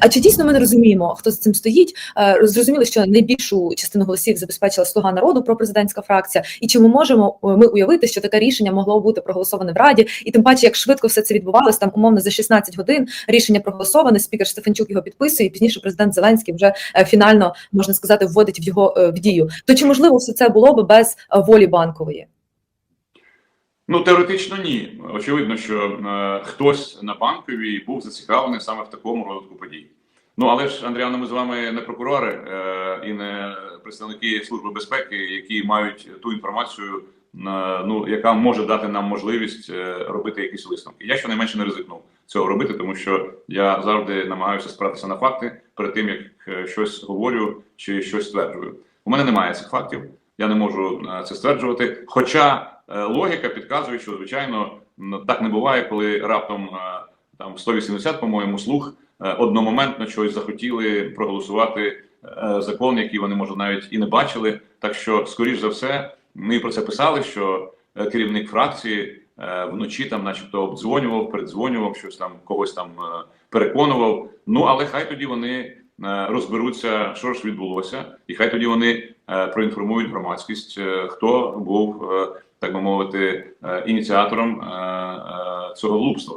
А чи дійсно ми не розуміємо, хто за цим стоїть? Е, Зрозуміли, що найбільшу частину голосів забезпечила слуга народу пропрезидентська фракція, і чи ми можемо е, ми уявити, що таке рішення могло бути проголосоване в раді, і тим паче, як швидко все це відбувалось, там умовно за 16 годин рішення проголосоване. Спікер Стефанчук його підписує. і Пізніше президент Зеленський вже е, фінально можна сказати вводить в його в дію. То чи можливо все це було би без волі банкової? Ну, теоретично ні. Очевидно, що е, хтось на банковій був зацікавлений саме в такому розвитку подій. Ну але ж Андріано, ми з вами не прокурори е, і не представники служби безпеки, які мають ту інформацію, е, ну яка може дати нам можливість е, робити якісь висновки. Я щонайменше не ризикнув цього робити, тому що я завжди намагаюся спиратися на факти перед тим, як е, щось говорю чи щось стверджую. У мене немає цих фактів. Я не можу е, це стверджувати. Хоча логіка підказує, що звичайно так не буває, коли раптом е, там 180, по-моєму, слуг е, одномоментно чогось захотіли проголосувати е, закон, який вони може навіть і не бачили. Так що, скоріш за все, ми про це писали, що е, керівник фракції е, вночі там, начебто, обдзвонював, передзвонював, щось там когось там е, переконував. Ну але хай тоді вони е, розберуться, що ж відбулося, і хай тоді вони е, проінформують громадськість, е, хто був, е, так би мовити, е, ініціатором е, е, цього глупства.